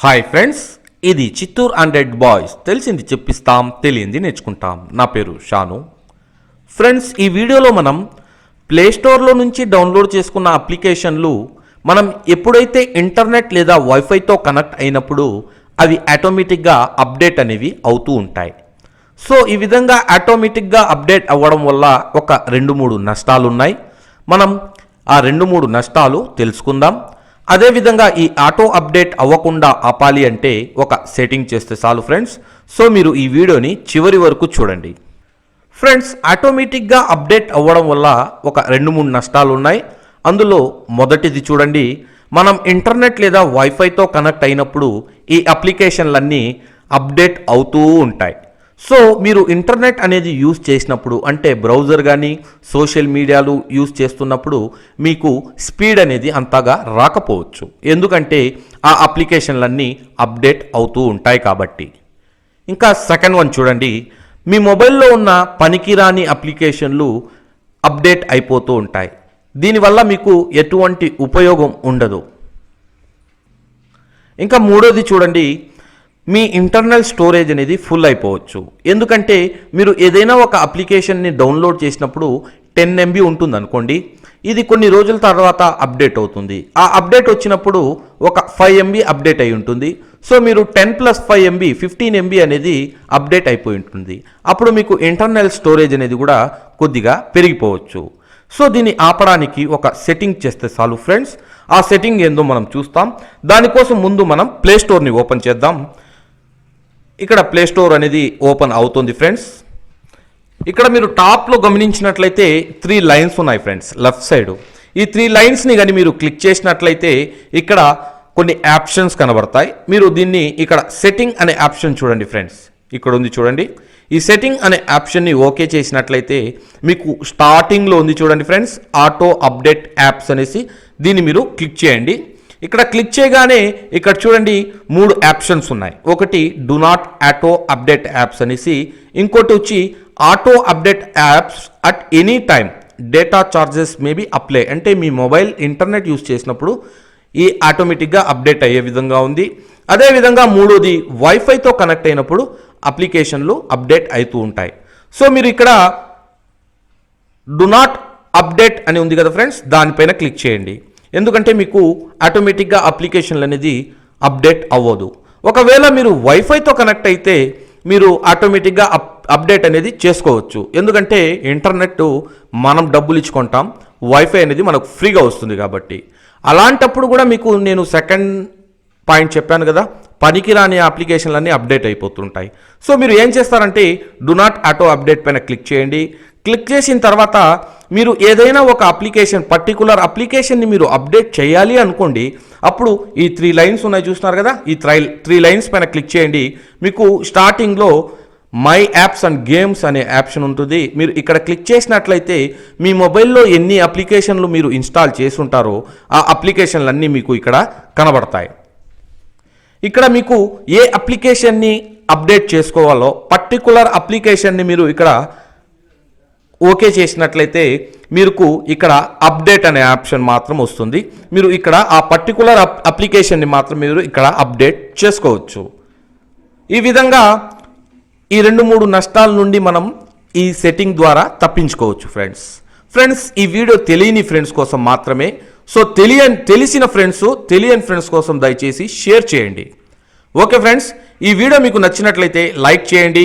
Hi friends ఇది Chittoor hundred boys. తెలిసింది చెప్పిస్తాం తెలియంది నేర్చుకుంటాం. నా పేరు షాను. ఫ్రెండ్స్ ఈ వీడియోలో మనం ప్లే స్టోర్లో నుంచి డౌన్లోడ్ చేసుకున్న అప్లికేషన్లు మనం ఎప్పుడైతే ఇంటర్నెట్ లేదా వైఫైతో కనెక్ట్ అయినప్పుడు అవి ఆటోమేటిక్గా అప్డేట్ అనేవి అవుతూ ఉంటాయి. సో ఈ విధంగా ఆటోమేటిక్గా అప్డేట్ అవ్వడం వల్ల ఒక రెండు మూడు నష్టాలు ఉన్నాయి మనం ఆ రెండు మూడు నష్టాలు తెలుసుకుందాం. అదేవిధంగా ఈ ఆటో అప్డేట్ అవ్వకుండా ఆపాలి అంటే ఒక సెట్టింగ్ చేస్తే చాలు ఫ్రెండ్స్. సో మీరు ఈ వీడియోని చివరి వరకు చూడండి. ఫ్రెండ్స్ ఆటోమేటిక్గా అప్డేట్ అవ్వడం వల్ల ఒక రెండు మూడు నష్టాలు ఉన్నాయి. అందులో మొదటిది చూడండి. మనం ఇంటర్నెట్ లేదా వైఫైతో కనెక్ట్ అయినప్పుడు ఈ అప్లికేషన్లన్నీ అప్డేట్ అవుతూ ఉంటాయి. సో మీరు ఇంటర్నెట్ అనేది యూజ్ చేసినప్పుడు అంటే బ్రౌజర్ కానీ సోషల్ మీడియాలు యూజ్ చేస్తున్నప్పుడు మీకు స్పీడ్ అనేది అంతగా రాకపోవచ్చు. ఎందుకంటే ఆ అప్లికేషన్లన్నీ అప్డేట్ అవుతూ ఉంటాయి కాబట్టి. ఇంకా సెకండ్ వన్ చూడండి. మీ మొబైల్లో ఉన్న పనికిరాని అప్లికేషన్లు అప్డేట్ అయిపోతూ ఉంటాయి. దీనివల్ల మీకు ఎటువంటి ఉపయోగం ఉండదు. ఇంకా మూడోది చూడండి. మీ ఇంటర్నల్ స్టోరేజ్ అనేది ఫుల్ అయిపోవచ్చు. ఎందుకంటే మీరు ఏదైనా ఒక అప్లికేషన్ని డౌన్లోడ్ చేసినప్పుడు టెన్ ఎంబీ ఉంటుంది అనుకోండి ఇది కొన్ని రోజుల తర్వాత అప్డేట్ అవుతుంది. ఆ అప్డేట్ వచ్చినప్పుడు ఒక ఫైవ్ ఎంబీ అప్డేట్ అయి ఉంటుంది. సో మీరు ten plus five MB fifteen MB అనేది అప్డేట్ అయిపోయి ఉంటుంది. అప్పుడు మీకు ఇంటర్నల్ స్టోరేజ్ అనేది కూడా కొద్దిగా పెరిగిపోవచ్చు. సో దీన్ని ఆపడానికి ఒక సెట్టింగ్ చేస్తే చాలు ఫ్రెండ్స్. ఆ సెట్టింగ్ ఏందో మనం చూస్తాం. దానికోసం ముందు మనం ప్లే స్టోర్ని ఓపెన్ చేద్దాం. ఇక్కడ ప్లే స్టోర్ అనేది ఓపెన్ అవుతుంది ఫ్రెండ్స్ ఇక్కడ మీరు టాప్లో గమనించినట్లయితే త్రీ లైన్స్ ఉన్నాయి ఫ్రెండ్స్ లెఫ్ట్ సైడ్ ఈ త్రీ లైన్స్ని కానీ మీరు క్లిక్ చేసినట్లయితే ఇక్కడ కొన్ని ఆప్షన్స్ కనబడతాయి. మీరు దీన్ని ఇక్కడ సెట్టింగ్ అనే ఆప్షన్ చూడండి ఫ్రెండ్స్ ఇక్కడ ఉంది చూడండి. ఈ సెట్టింగ్ అనే ఆప్షన్ని ఓకే చేసినట్లయితే మీకు స్టార్టింగ్లో ఉంది చూడండి ఫ్రెండ్స్ ఆటో అప్డేట్ యాప్స్ అనేసి దీన్ని మీరు క్లిక్ చేయండి. ఇక్కడ క్లిక్ చేయగానే ఇక్కడ చూడండి మూడు ఆప్షన్స్ ఉన్నాయి. ఒకటి do not auto update apps అనేసి ఇంకోటి వచ్చి auto update apps at any time data charges maybe apply అంటే మీ మొబైల్ ఇంటర్నెట్ యూస్ చేసినప్పుడు ఈ ఆటోమేటిక్గా అప్డేట్ అయ్యే విధంగా ఉంది. అదేవిధంగా మూడోది వైఫైతో కనెక్ట్ అయినప్పుడు అప్లికేషన్లు అప్డేట్ అవుతూ ఉంటాయి. సో మీరు ఇక్కడ డు నాట్ అప్డేట్ అని ఉంది కదా ఫ్రెండ్స్ దానిపైన క్లిక్ చేయండి. ఎందుకంటే మీకు ఆటోమేటిక్గా అప్లికేషన్లు అనేది అప్డేట్ అవ్వదు. ఒకవేళ మీరు వైఫైతో కనెక్ట్ అయితే మీరు ఆటోమేటిక్గా అప్ అప్డేట్ అనేది చేసుకోవచ్చు. ఎందుకంటే ఇంటర్నెట్ మనం డబ్బులు ఇచ్చుకుంటాం వైఫై అనేది మనకు ఫ్రీగా వస్తుంది కాబట్టి. అలాంటప్పుడు కూడా మీకు నేను సెకండ్ పాయింట్ చెప్పాను కదా పనికిరాని అప్లికేషన్లన్నీ అప్డేట్ అయిపోతుంటాయి. సో మీరు ఏం చేస్తారంటే డు నాట్ ఆటో అప్డేట్ పైన క్లిక్ చేయండి. క్లిక్ చేసిన తర్వాత మీరు ఏదైనా ఒక అప్లికేషన్ పర్టికులర్ అప్లికేషన్ని మీరు అప్డేట్ చేయాలి అనుకోండి అప్పుడు ఈ త్రీ లైన్స్ ఉన్నాయి చూస్తున్నారు కదా? ఈ త్రై త్రీ లైన్స్ పైన క్లిక్ చేయండి. మీకు స్టార్టింగ్లో మై యాప్స్ అండ్ గేమ్స్ అనే ఆప్షన్ ఉంటుంది. మీరు ఇక్కడ క్లిక్ చేసినట్లయితే మీ మొబైల్లో ఎన్ని అప్లికేషన్లు మీరు ఇన్స్టాల్ చేసి ఉంటారో ఆ అప్లికేషన్లన్నీ మీకు ఇక్కడ కనబడతాయి. ఇక్కడ మీకు ఏ అప్లికేషన్ని అప్డేట్ చేసుకోవాలో పర్టికులర్ అప్లికేషన్ని మీరు ఇక్కడ ఓకే చేసినట్లయితే మీకు ఇక్కడ అప్డేట్ అనే ఆప్షన్ మాత్రం వస్తుంది. మీరు ఇక్కడ ఆ పర్టికులర్ అప్లికేషన్ని మాత్రం మీరు ఇక్కడ అప్డేట్ చేసుకోవచ్చు. ఈ విధంగా ఈ రెండు మూడు నష్టాల నుండి మనం ఈ సెట్టింగ్ ద్వారా తప్పించుకోవచ్చు ఫ్రెండ్స్. ఫ్రెండ్స్ ఈ వీడియో తెలియని ఫ్రెండ్స్ కోసం మాత్రమే. సో తెలియని తెలిసిన ఫ్రెండ్స్ తెలియని ఫ్రెండ్స్ కోసం దయచేసి షేర్ చేయండి. ఓకే ఫ్రెండ్స్ ఈ వీడియో మీకు నచ్చినట్లయితే లైక్ చేయండి.